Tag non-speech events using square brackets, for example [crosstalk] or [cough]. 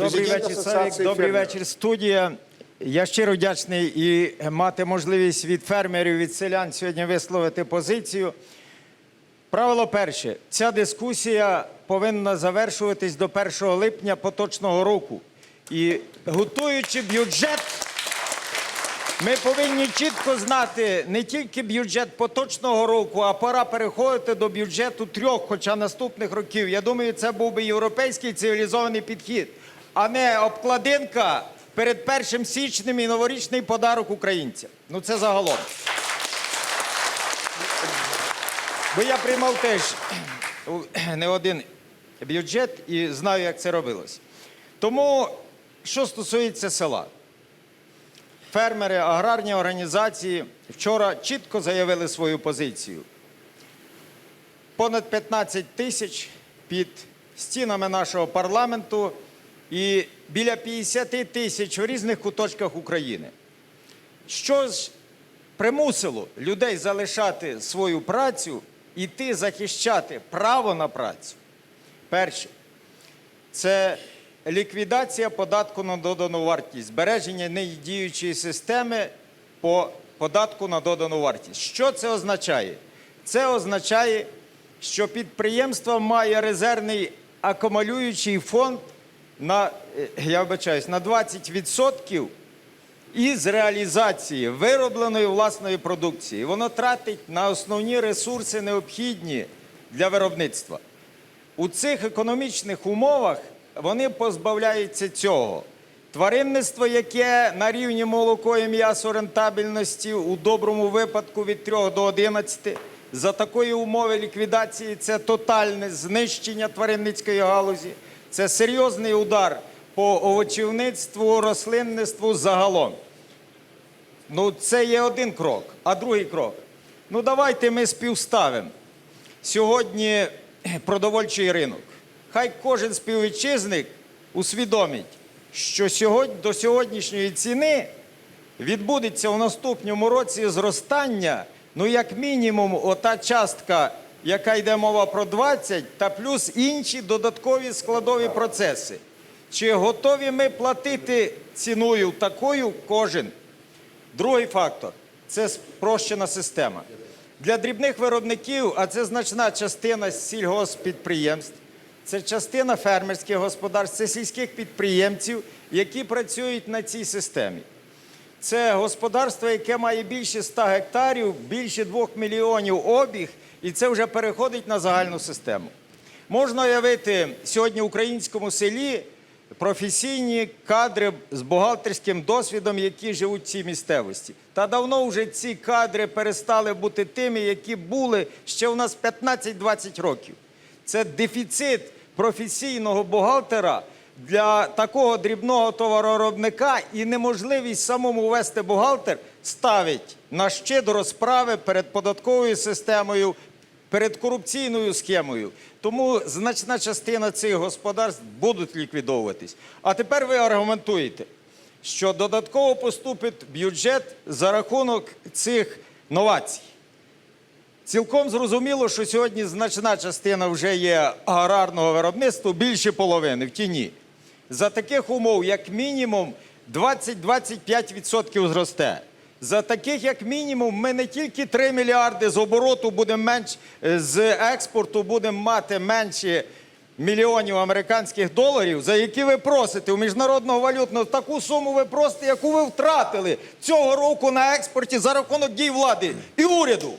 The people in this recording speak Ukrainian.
Добрий вечір, Савік. Добрий вечір, студія. Я щиро вдячний і мати можливість від фермерів, від селян сьогодні висловити позицію. Правило перше: ця дискусія повинна завершуватись до 1 липня поточного року. І готуючи бюджет, ми повинні чітко знати не тільки бюджет поточного року, а пора переходити до бюджету трьох, хоча наступних років. Я думаю, це був би європейський цивілізований підхід, а не обкладинка перед першим січнем і новорічний подарок українцям. Ну це загалом. Бо я приймав теж не один бюджет і знаю, як це робилось. Тому, що стосується села, фермери, аграрні організації вчора чітко заявили свою позицію. Понад 15 тисяч під стінами нашого парламенту і біля 50 тисяч в різних куточках України. Що ж примусило людей залишати свою працю, іти захищати право на працю? Перше, це ліквідація податку на додану вартість, збереження недіючої системи по податку на додану вартість. Що це означає? Це означає, що підприємство має резервний акумулюючий фонд на, е, я вибачаюсь, на 20% із реалізації виробленої власної продукції. Воно тратить на основні ресурси, необхідні для виробництва. У цих економічних умовах вони позбавляються цього. Тваринництво, яке на рівні молоко і м'ясо рентабельності у доброму випадку від 3 до 11, за такої умови ліквідації це тотальне знищення тваринницької галузі, це серйозний удар по овочівництву, рослинництву загалом. Ну, це є один крок. А другий крок. Ну, давайте ми співставимо сьогодні [clears throat] продовольчий ринок. Хай кожен співвітчизник усвідомить, що сьогодні, до сьогоднішньої ціни відбудеться в наступному році зростання, ну, як мінімум, ота частка, яка йде мова про 20, та плюс інші додаткові складові процеси. Чи готові ми платити ціною такою кожен? Другий фактор це спрощена система. Для дрібних виробників, а це значна частина сільгоспідприємств, це частина фермерських господарств, це сільських підприємців, які працюють на цій системі. Це господарство, яке має більше 100 гектарів, більше 2 мільйонів обіг, і це вже переходить на загальну систему. Можна уявити сьогодні в українському селі професійні кадри з бухгалтерським досвідом, які живуть в цій місцевості. Та давно вже ці кадри перестали бути тими, які були ще у нас 15-20 років. Це дефіцит професійного бухгалтера для такого дрібного товароробника і неможливість самому вести бухгалтер ставить на щит розправи перед податковою системою, перед корупційною схемою. Тому значна частина цих господарств будуть ліквідовуватись. А тепер ви аргументуєте, що додатково поступить бюджет за рахунок цих новацій. Цілком зрозуміло, що сьогодні значна частина вже є аграрного виробництва, більше половини в тіні. За таких умов, як мінімум, 20-25% зросте. За таких, як мінімум, ми не тільки 3 мільярди з обороту будемо менш з експорту будемо мати менше мільйонів американських доларів, за які ви просите у міжнародного валютного таку суму ви просите, яку ви втратили цього року на експорті за рахунок дій влади і уряду.